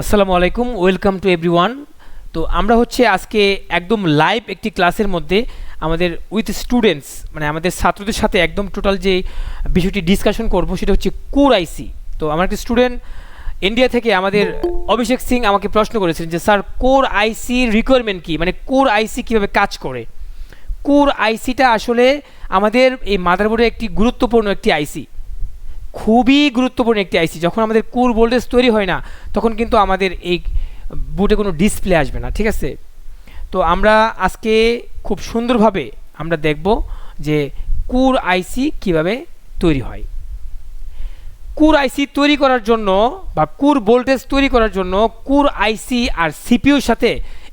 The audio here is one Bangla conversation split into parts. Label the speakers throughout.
Speaker 1: আসসালামু আলাইকুম, ওয়েলকাম টু এভরিওয়ান। তো আমরা হচ্ছে আজকে একদম লাইভ একটি ক্লাসের মধ্যে আমাদের উইথ স্টুডেন্টস মানে আমাদের ছাত্রদের সাথে একদম টোটাল যে বিষয়টি ডিসকাশন করব সেটা হচ্ছে কোর আইসি তো আমার একটি স্টুডেন্ট ইন্ডিয়া থেকে আমাদের অভিষেক সিং আমাকে প্রশ্ন করেছিলেন যে, স্যার, কোর আইসির রিকোয়ারমেন্ট কী? মানে কোর আইসি কীভাবে কাজ করে? কোর আইসিটা আসলে আমাদের এই মাদারবোর্ডের একটি গুরুত্বপূর্ণ একটি আইসি খুবই গুরুত্বপূর্ণ একটি আইসি যখন আমাদের কোর ভোল্টেজ তৈরি হয় না, তখন কিন্তু আমাদের এই বুটে কোনো ডিসপ্লে আসবে না, ঠিক আছে? তো আমরা আজকে খুব সুন্দরভাবে আমরা দেখব যে কুর আইসি কীভাবে তৈরি হয়। কুর আইসি তৈরি করার জন্য বা কুর ভোল্টেজ তৈরি করার জন্য কুর আইসি আর সিপিউর সাথে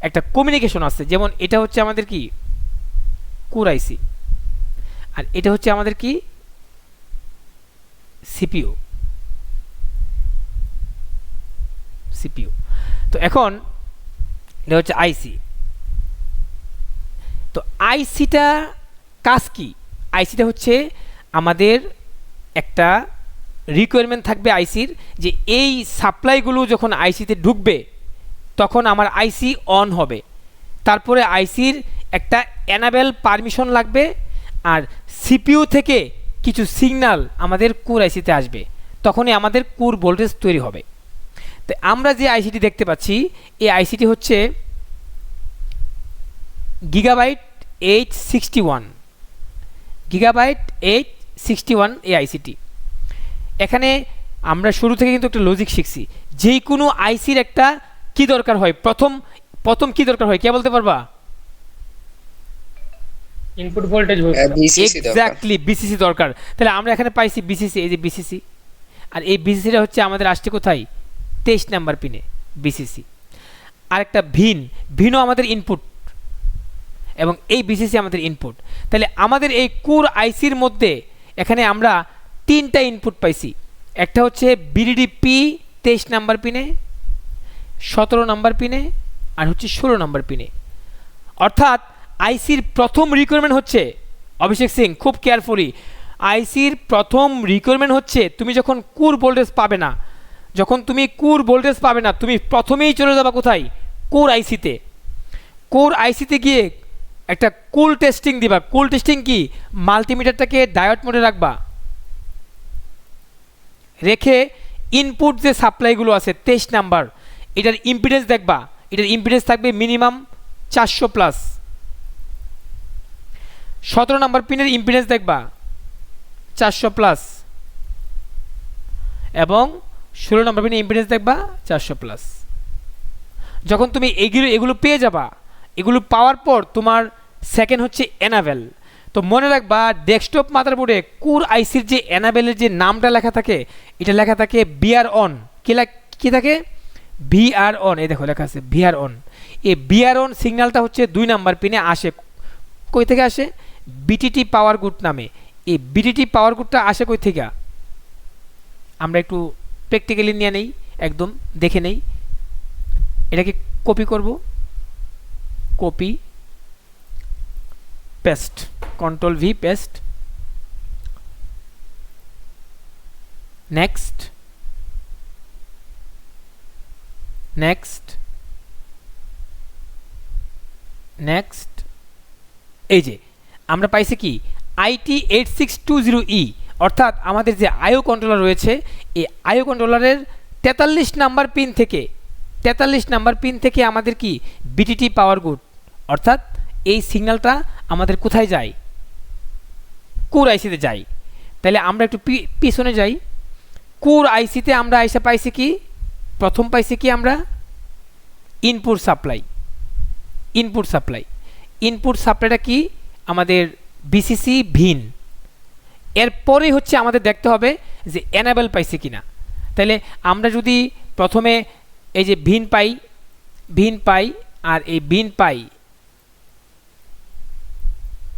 Speaker 1: একটা কমিউনিকেশন আছে, যেমন এটা হচ্ছে আমাদের কি? কুর আইসি আর এটা হচ্ছে আমাদের কি? সিপিইউ। সিপিইউ। তো এখন এটা হচ্ছে আইসি তো আইসিটা কাজ কি? আইসিটা হচ্ছে আমাদের একটা রিকোয়ারমেন্ট থাকবে আইসির যে এই সাপ্লাইগুলো যখন আইসিতে ঢুকবে, তখন আমার আইসি অন হবে। তারপরে আইসির একটা অ্যানাবেল পারমিশন লাগবে, আর সিপিইউ থেকে কিছু সিগন্যাল আমাদের কুর আইসিতে আসবে। তখনই আমাদের কুর ভোল্টেজ তৈরি হবে। তো আমরা যে আইসিটি দেখতে পাচ্ছি, এই আইসিটি হচ্ছে gigabyte H sixty one gigabyte H sixty one এই আইসিটি এখানে আমরা শুরু থেকে কিন্তু একটা লজিক শিখছি। যে কোনো আইসির একটা কি দরকার হয়? প্রথম প্রথম কি দরকার হয়? কে বলতে পারবা?
Speaker 2: ইনপুট ভোল্টেজ
Speaker 3: বিসিসি দরকার।
Speaker 1: এক্স্যাক্টলি বিসিসি দরকার। তাহলে আমরা এখানে পাইছি বিসিসি এই যে বিসিসি আর এই বিসিসিটা হচ্ছে আমাদের আসছে কোথায়? তেইশ নাম্বার পিনে বিসিসি আর একটা ভিন ভিনও আমাদের ইনপুট এবং এই বিসিসি আমাদের ইনপুট তাহলে আমাদের এই কুর আইসির মধ্যে এখানে আমরা তিনটা ইনপুট পাইছি। একটা হচ্ছে বিডিডি পি তেইশ নাম্বার পিনে সতেরো নাম্বার পিনে আর হচ্ছে ষোলো নাম্বার পিনে। অর্থাৎ আইসির প্রথম রিকোয়ারমেন্ট হচ্ছে, অভিষেক সিং, খুব কেয়ারফুলি আইসির প্রথম রিকোয়ারমেন্ট হচ্ছে তুমি যখন কুর ভোল্টেজ পাবে না, যখন তুমি কুর ভোল্টেজ পাবে না, তুমি প্রথমেই চলে যাবা কোথায়? কোর আইসিতে। কোর আইসিতে গিয়ে একটা কুল টেস্টিং দিবা। কুল টেস্টিং কি? মাল্টিমিটারটাকে ডায়ট মোডে রাখবা। রেখে ইনপুট যে সাপ্লাইগুলো আছে তেইশ নাম্বার এটার ইম্পিডেন্স দেখবা। এটার ইম্পিডেন্স থাকবে মিনিমাম চারশো প্লাস সতেরো নাম্বার পিনের ইম্পিডেন্স দেখবা। চারশো প্লাস এবং ষোলো নম্বর পিনের ইম্পিডেন্স দেখবা, চারশো প্লাস যখন তুমি এগুলো এগুলো পেয়ে যাবা, এগুলো পাওয়ার পর তোমার সেকেন্ড হচ্ছে এনাভেল তো মনে রাখবা ডেস্কটপ মাদারবোর্ডে কুর আইসির যে এনাবেলের যে নামটা লেখা থাকে, এটা লেখা থাকে বিআর অন কি কী থাকে? ভিআর অন এই দেখো লেখা আছে ভিআর অন এই বিআর অন সিগন্যালটা হচ্ছে দুই নাম্বার পিনে আসে। কই থেকে আসে? বিটিটি পাওয়ার গুড নামে। এই বিটিটি পাওয়ার গুডটা আসে কই থেকে? আমরা একটু প্র্যাকটিক্যালি নিয়ে নেই, একদম দেখে নেই। এটাকে কপি করব। Copy paste control V paste next next next এই যে আমরা পাইছি কি? IT eight six two zero E, অর্থাৎ আমাদের যে আয়ো কন্ট্রোলার রয়েছে, এই আয়ো কন্ট্রোলারের তেতাল্লিশ নাম্বার পিন থেকে, তেতাল্লিশ নাম্বার পিন থেকে আমাদের কি? বিটিটি পাওয়ার গুড অর্থাৎ এই সিগন্যালটা আমাদের কোথায় যায়? কুর আইসিতে যাই তাহলে আমরা একটু পিছনে যাই। কুর আইসিতে আমরা আইসা পাইছি কি? প্রথম পাইছি কি আমরা? Input supply input supply input সাপ্লাইটা কি? আমাদের বিসিসি ভিন। এরপরেই হচ্ছে আমাদের দেখতে হবে যে এনাবেল পাইছে কিনা। তাহলে আমরা যদি প্রথমে এই যে ভিন পাই ভিন পাই আর এই ভিন পাই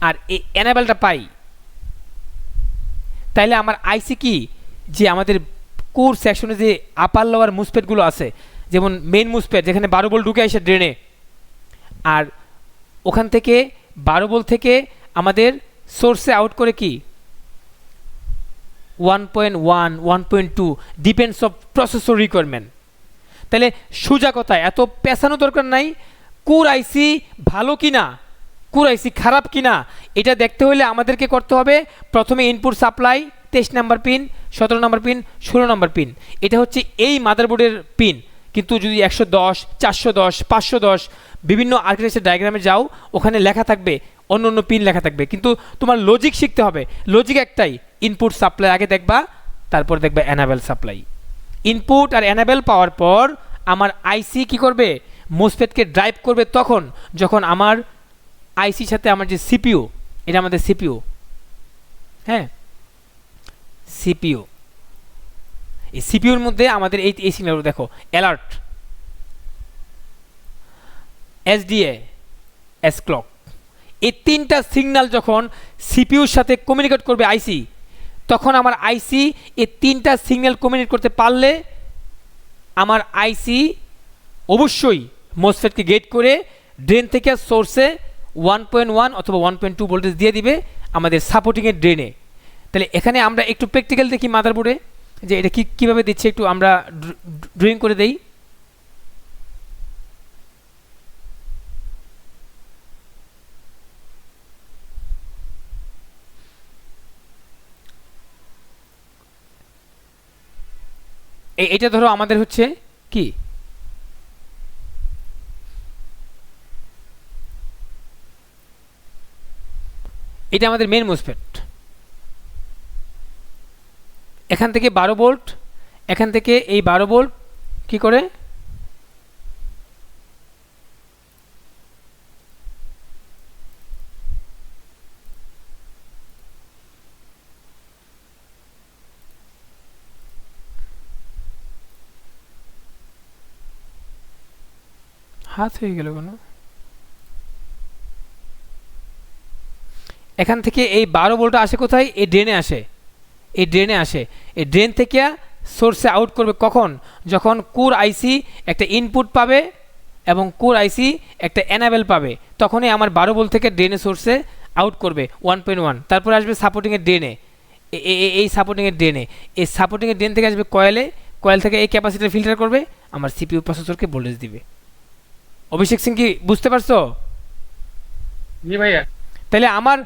Speaker 1: আর এই এনাবেলটা পাই তাইলে আমার আইসি কি? যে আমাদের কোর সেকশনে যে আপার লোয়ার মুসপেটগুলো আছে, যেমন মেন মুসপেট যেখানে বারো বল ঢুকে আসে ড্রেনে আর ওখান থেকে বারো বল থেকে আমাদের সোর্সে আউট করে কি? One point one one point two depends of processor requirement তাহলে সোজা কথা, এত পেছানো দরকার নাই, কুর আইসি ভালো কি না কুর আইসি খারাপ কি না এটা দেখতে হলে আমাদেরকে করতে হবে প্রথমে ইনপুট সাপ্লাই তেইশ নাম্বার পিন সতেরো নাম্বার পিন ষোলো নাম্বার পিন এটা হচ্ছে এই মাদারবোর্ডের পিন কিন্তু যদি একশো দশ, চারশো দশ, পাঁচশো দশ বিভিন্ন আর্কিটেকচার ডায়াগ্রামে যাও, ওখানে লেখা থাকবে, অন্য অন্য পিন লেখা থাকবে। কিন্তু তোমার লজিক শিখতে হবে। লজিক একটাই ইনপুট সাপ্লাই আগে দেখবা, তারপর দেখবা অ্যানাবেল সাপ্লাই ইনপুট আর অ্যানাবেল পাওয়ার পর আমার আইসি কি করবে? মোসপেটকে ড্রাইভ করবে তখন, যখন আমার আইসির সাথে আমার যে সিপিও এটা আমাদের সিপিও হ্যাঁ? সিপিইউ এই সিপিইউর মধ্যে আমাদের এই এই সিগন্যালগুলো দেখো অ্যালার্ট এসডিএ এস ক্লক এই তিনটা সিগন্যাল যখন সিপিইউর সাথে কমিউনিকেট করবে আইসি তখন আমার আইসি এই তিনটা সিগন্যাল কমিউনিকেট করতে পারলে আমার আইসি অবশ্যই মোসফেটকে গেট করে ড্রেন থেকে সোর্সে ওয়ান পয়েন্ট ওয়ান অথবা ওয়ান পয়েন্ট টু ভোল্টেজ দিয়ে দিবে আমাদের সাপোর্টিংয়ের ড্রেনে তাহলে এখানে আমরা একটু প্র্যাকটিক্যাল দেখি মাদারবোর্ডে যে এটা কি, কীভাবে দিচ্ছে একটু আমরা ড্রয়িং করে দেই। এটা ধরো আমাদের হচ্ছে কি? এটা আমাদের মেন মোসফেট এখান থেকে বারো ভোল্ট এখান থেকে এই বারো ভোল্ট কি করে? হাত হয়ে গেল কেন? এখান থেকে এই বারো ভোল্ট আসে কোথায়? এই ড্রেনে আসে। এই ড্রেনে আসে। এই ড্রেন থেকে সোর্সে আউট করবে কখন? যখন কুর আইসি একটা ইনপুট পাবে এবং কুর আইসি একটা অ্যানাবেল পাবে তখনই আমার বারো ভোল্ট থেকে ড্রেনে সোর্সে আউট করবে ওয়ান পয়েন্ট ওয়ান তারপরে আসবে সাপোর্টিংয়ের ড্রেনে এই সাপোর্টিংয়ের ড্রেনে এই সাপোর্টিংয়ের ড্রেন থেকে আসবে কয়েলে কয়েল থেকে এই ক্যাপাসিটার ফিল্টার করবে আমার সিপিইউ প্রসেসরকে ভোল্টেজ দিবে। অভিষেক সিং কি বুঝতে পারছ?
Speaker 2: জি ভাইয়া।
Speaker 1: তাহলে আমার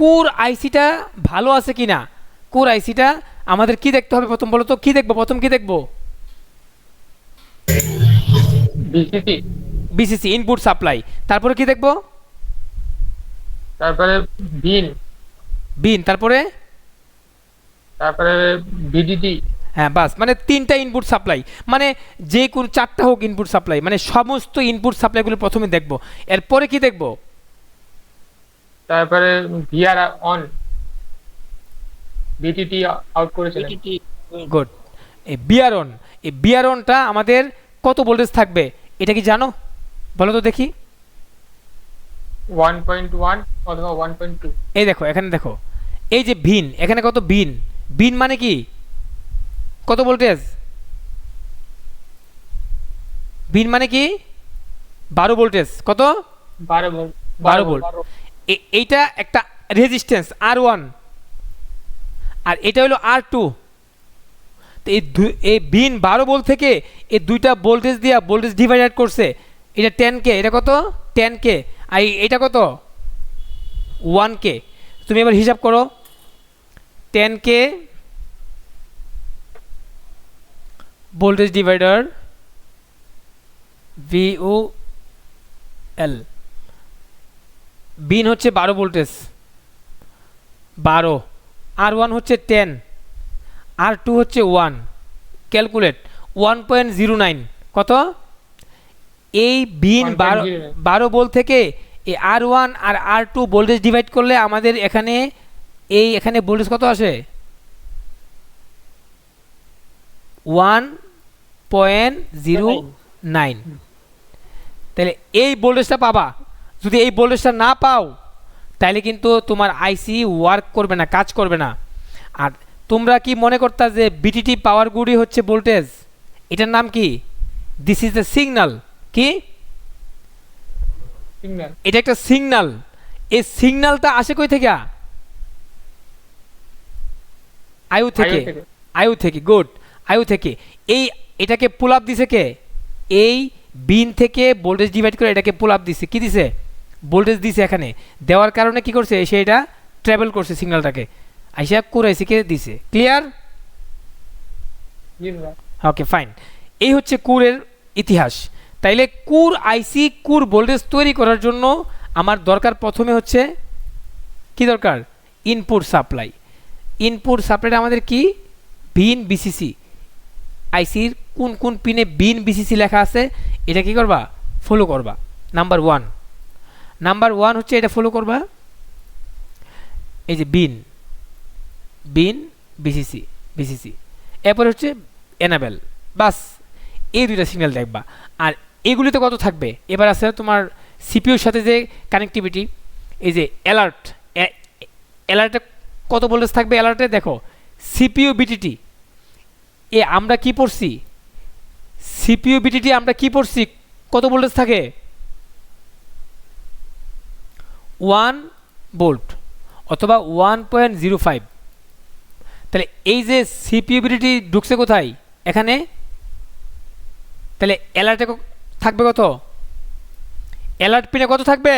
Speaker 1: কোর আইসিটা ভালো আছে কি না কোর আইসিটা আমাদের কি দেখতে হবে প্রথম বলো তো? কি দেখব? প্রথম কি দেখব?
Speaker 2: বিসিসি
Speaker 1: ইনপুট সাপ্লাই তারপরে কি দেখব?
Speaker 2: তারপরে বিন
Speaker 1: বিন তারপরে?
Speaker 2: তারপরে বিডিটি
Speaker 1: হ্যাঁ বাস। মানে তিনটা ইনপুট সাপ্লাই মানে যে কোন চারটা হোক ইনপুট সাপ্লাই মানে সমস্ত ইনপুট সাপ্লাইগুলো প্রথমে দেখব। এরপরে কি দেখব?
Speaker 2: তারপরে ভিআর অন বিটিটি আউট করেছিলেন।
Speaker 1: গুড এই বিয়ারন এই বিয়ারনটা আমাদের কত ভোল্টেজ থাকবে? এটা কি জানো? বলো তো দেখি।
Speaker 2: ওয়ান পয়েন্ট ওয়ান অথবা ওয়ান পয়েন্ট টু
Speaker 1: এই দেখো এখানে দেখো। এই যে ভিন এখানে কত বিন বিন মানে কি? কত ভোল্টেজ বিন মানে কি? বারো ভোল্টেজ কত?
Speaker 2: বারো ভোল্ট।
Speaker 1: বারো ভোল্ট। এইটা একটা রেজিস্ট্যান্স আর ওয়ান আর এটা হলো আর টু তো এই এই বিন বারো ভোল্ট থেকে এই দুইটা ভোল্টেজ দিয়া ভোল্টেজ ডিভাইডেড করছে। এটা টেন কে এটা কত? টেন কে আর এটা কত? ওয়ান কে তুমি এবার হিসাব করো। Ten K voltage divider VO L Vin হচ্ছে বারো ভোল্টেজ বারো। আর ওয়ান হচ্ছে টেন আর টু হচ্ছে one calculate one point zero nine কত? এই বিন বারো
Speaker 2: 1.09
Speaker 1: বারো ভোল্ট থেকে এই আর ওয়ান আর আর টু ভোল্টেজ ডিভাইড করলে আমাদের এখানে এই এখানে ভোল্টেজ কত আসে? ওয়ান পয়েন্ট জিরো নাইন তাহলে এই ভোল্টেজটা পাবা। যদি এই ভোল্টেজটা না পাও তাহলে কিন্তু তোমার আইসি ওয়ার্ক করবে না কাজ করবে না। আর তোমরা কি মনে করতা যে বিটিটি পাওয়ার গুড়ি হচ্ছে ভোল্টেজ এটার নাম কি? দিস ইজ দ্য সিগনাল কি? এটা একটা সিগনাল এই সিগনালটা আসে কই থেকে? আয়ু থেকে।
Speaker 2: থেকে।
Speaker 1: আয়ু থেকে গুড আয়ু থেকে। এই এটাকে পুল আপ দিছে কে? এই বিন থেকে ভোল্টেজ ডিভাইড করে এটাকে পুল আপ দিছে। কি দিছে? ভোল্টেজ দিছে এখানে। দেওয়ার কারণে কি করছে? সে এটা ট্রাভেল করছে সিগন্যালটাকে আইসা কুরাইসিকে দিছে। ক্লিয়ার ওকে ফাইন এই হচ্ছে কুরের ইতিহাস। তাইলে কুর আইসি কুর ভোল্টেজ তৈরি করার জন্য আমার দরকার প্রথমে হচ্ছে কি দরকার? ইনপুট সাপ্লাই ইনপুট সাপ্লাইটা আমাদের কি? বিন বিসিসি আইসির কোন কোন পিনে বিন বিসিসি লেখা আছে? এটা কি করবা? ফলো করবা। নাম্বার ওয়ান নাম্বার ওয়ান হচ্ছে এটা ফলো করবা। এই যে বিন বিন বিসিসি বিসিসি এরপরে হচ্ছে এনাবেল বাস, এই দুইটা সিগন্যাল দেখবা। আর এগুলিতে কত থাকবে? এবার আছে তোমার সিপিউর সাথে যে কানেক্টিভিটি এই যে অ্যালার্ট অ্যালার্টে কত ভোল্টেজ থাকবে অ্যালার্টে দেখো সিপিউ বিটিটি এ আমরা কি পড়ছি? সিপিইউ বিটিটি আমরা কি পড়ছি? কত ভোল্টেজ থাকে? ওয়ান ভোল্ট অথবা ওয়ান পয়েন্ট জিরো ফাইভ। তাহলে এই যে সিপিউবিলিটি ঢুকছে কোথায়? এখানে। তাহলে অ্যালার্টে থাকবে কত? অ্যালার্ট পিনে কত থাকবে?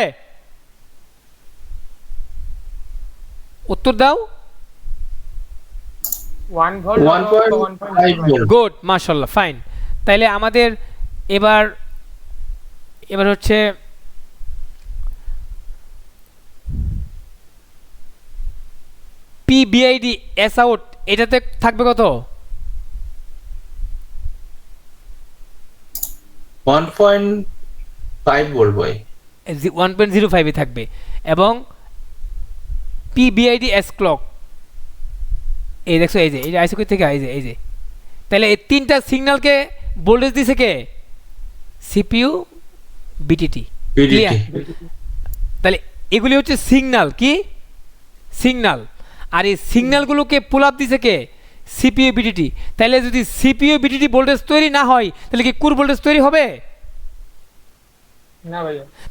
Speaker 1: উত্তর দাও।
Speaker 2: One
Speaker 3: one point five
Speaker 1: good মাশাল্লাহ ফাইন। তাইলে আমাদের এবার এবার হচ্ছে পিবিআইডি এস আউট এটাতে থাকবে কত?
Speaker 3: One point five
Speaker 1: one point zero ফাইভে থাকবে। এবং পিবিআইডি এস ক্লক এই দেখছ এই যে এই যে আইসি থেকে? এই যে এই যে। তাহলে এই তিনটা সিগন্যালকে ভোল্টেজ দিছে কে? সিপিইউ বিটিটি তাহলে এগুলি হচ্ছে সিগন্যাল কি? সিগন্যাল আর এই সিগন্যালগুলোকে পুল আপ দিছে কে? সিপিইউ বিটিটি তাহলে যদি সিপিইউ বিটিটি ভোল্টেজ তৈরি না হয় তাহলে কি কুর ভোল্টেজ তৈরি হবে?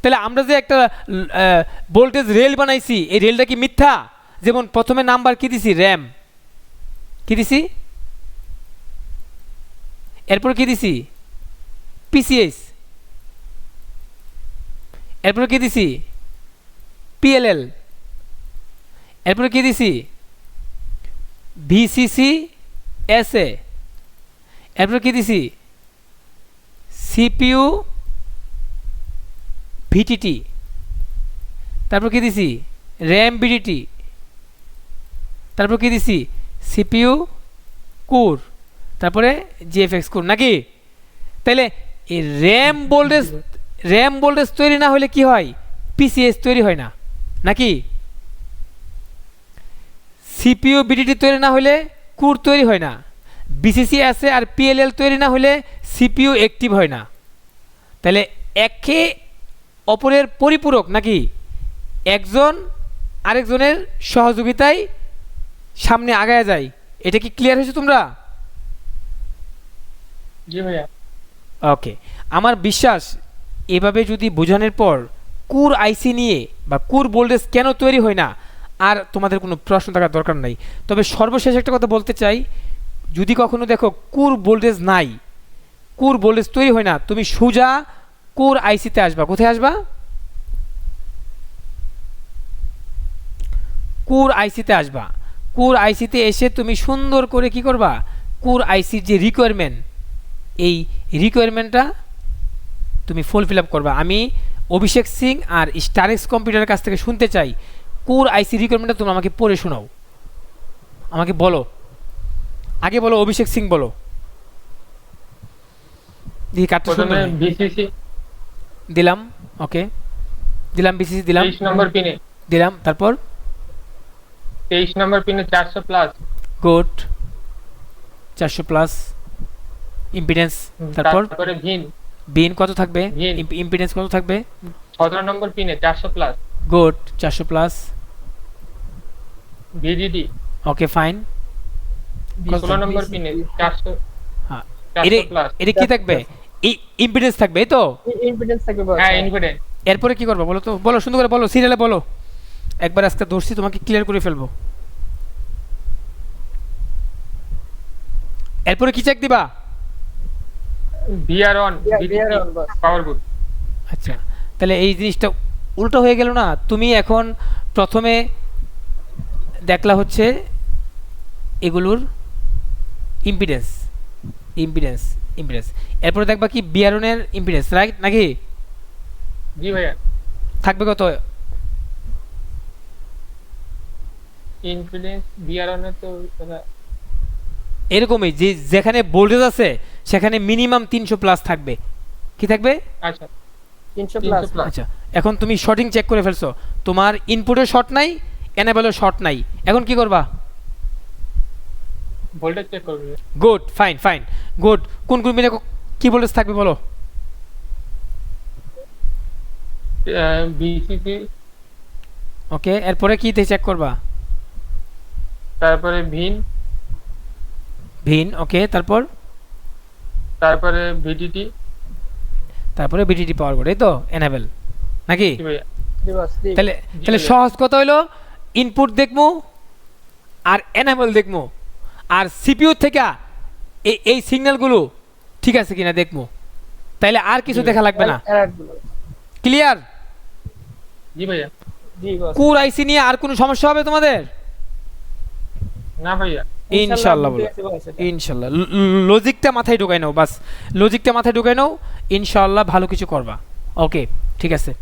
Speaker 1: তাহলে আমরা যে একটা ভোল্টেজ রেল বানাইছি এই রেলটা কি মিথ্যা? যেমন প্রথমে নাম্বার কি দিছি? র্যাম কি দিছি? এরপর কি দিছি? পিসিএস এরপর কি দিছি? পিএলএল এরপর কি দিছি? ভিসিসি এসএ এরপর কি দিছি? সিপিইউ ভিটিটি তারপর কি দিছি? র্যাম বিডিটি তারপর কি দিছি? সিপিউ কুর। তারপরে জিএফএক্স কুর। নাকি? তাইলে এই র্যাম ভোল্টেজ র্যাম ভোল্টেজ তৈরি না হলে কি হয়? পিসিএস তৈরি হয় না। নাকি? সিপিইউ বিডিটি তৈরি না হলে কুর তৈরি হয় না। বিসিসি আছে আর পিএলএল তৈরি না হলে সিপিইউ অ্যাক্টিভ হয় না। তাহলে একে অপরের পরিপূরক নাকি? একজন আরেকজনের সহযোগিতায় সামনে আগায় যায়। এটা কি ক্লিয়ার হয়েছে তোমরা?
Speaker 2: জি ভাইয়া।
Speaker 1: ওকে। আমার বিশ্বাস এভাবে যদি বোঝানোর পর কুর আইসি নিয়ে বা কুর ভোল্টেজ কেন তৈরি হয় না? আর তোমাদের কোনো প্রশ্ন থাকার দরকার নাই। তবে সর্বশেষ একটা কথা বলতে চাই, যদি কখনো দেখো কুর ভোল্টেজ নাই, কুর ভোল্টেজ তৈরি হয় না, তুমি সোজা কুর আইসিতে আসবা। কোথায় আসবা? কুর আইসিতে আসবা। কুর আইসিতে এসে তুমি সুন্দর করে কি করবা? কুর আইসির যে রিকোয়ারমেন্ট এই রিকোয়ারমেন্টটা তুমি ফুলফিল আপ করবা। আমি অভিষেক সিং আর স্টারেক্স কম্পিউটারের কাছ থেকে শুনতে চাই কোর আইসি রিকোয়ারমেন্টটা তুমি আমাকে পড়ে শোনাও। আমাকে বলো। আগে বলো অভিষেক সিং বলো। দিয়ে কাটতে শুনবে দিলাম ওকে দিলাম বিসিসি দিলাম।
Speaker 2: তেইশ নম্বর পিনে
Speaker 1: দিলাম তারপর?
Speaker 2: তেইশ নম্বর পিনে চারশো প্লাস
Speaker 1: গুড চারশো প্লাস ইম্পিডেন্স তারপর?
Speaker 2: তারপরে ভিন
Speaker 1: বিন কত থাকবে। ইম্পিডেন্স কত থাকবে?
Speaker 2: সতেরো নম্বর পিনে চারশো প্লাস
Speaker 1: গুড চারশো প্লাস
Speaker 2: ভিডিডি
Speaker 1: ওকে ফাইন কত?
Speaker 2: ষোলো নম্বর পিনে চারশো
Speaker 1: হ্যাঁ। এটা কি থাকবে? ইম্পিডেন্স থাকবে এই তো?
Speaker 4: ইম্পিডেন্স থাকবে
Speaker 2: হ্যাঁ
Speaker 1: এরপরে কি করব বলো তো? বলো সুন্দর করে বলো সিরিয়ালে বলো। একবার আজকে ধরছি তোমাকে ক্লিয়ার করে ফেলব। এরপরে কি চেক দিবা?
Speaker 2: ভিআর অন পাওয়ার গুড
Speaker 1: আচ্ছা তাহলে এই জিনিসটা উল্টো হয়ে গেল না। তুমি এখন প্রথমে দেখলা হচ্ছে এগুলোর ইম্পিডেন্স ইম্পিডেন্স ইম্পিডেন্স এরপরে দেখবা কি বিয়ারনের ইম্পিডেন্স রাইট নাকি?
Speaker 2: জি ভাইয়া।
Speaker 1: থাকবে কত?
Speaker 2: ভিআর অনে তো
Speaker 1: এরকমই যে যেখানে ভোল্টেজ আছে সেখানে মিনিমাম তিনশো প্লাস থাকবে। কি থাকবে?
Speaker 2: আচ্ছা।
Speaker 1: আচ্ছা এখন তুমি শর্টিং চেক করে ফেলছো। তোমার ইনপুটের শর্ট নাই এনাবেলের শর্ট নাই। এখন কি করবা?
Speaker 2: ভোল্টেজ চেক করবে।
Speaker 1: গুড ফাইন ফাইন গুড কোন কোন মিলে কি ভোল্টেজ থাকবে বলো?
Speaker 2: বিসিসি
Speaker 1: ওকে এরপরে কি চেক করবা।
Speaker 2: তারপরে ভিন
Speaker 1: ভিন ওকে তারপর?
Speaker 2: তারপরে ভিডিটি
Speaker 1: তারপরে বিটিটি পাওয়ার বোর্ড এই তো এনাবেল নাকি? তাহলে তাহলে সহজ কথা হইল ইনপুট দেখব আর এনাবেল দেখব আর সিপিইউ থেকে এই এই সিগন্যালগুলো ঠিক আছে কিনা দেখব তাইলে আর কিছু দেখা লাগবে না। ক্লিয়ার
Speaker 2: জি ভাইয়া।
Speaker 4: জি বস
Speaker 1: কুর আইসি নিয়ে আর কোনো সমস্যা হবে তোমাদের?
Speaker 2: না ভাইয়া।
Speaker 1: ইনশাল্লাহ বলো। ইনশাল্লাহ। লজিকটা মাথায় ঢুকাই নাও বাস। লজিকটা মাথায় ঢুকাই নাও ইনশাল্লাহ ভালো কিছু করবা। ওকে ঠিক আছে।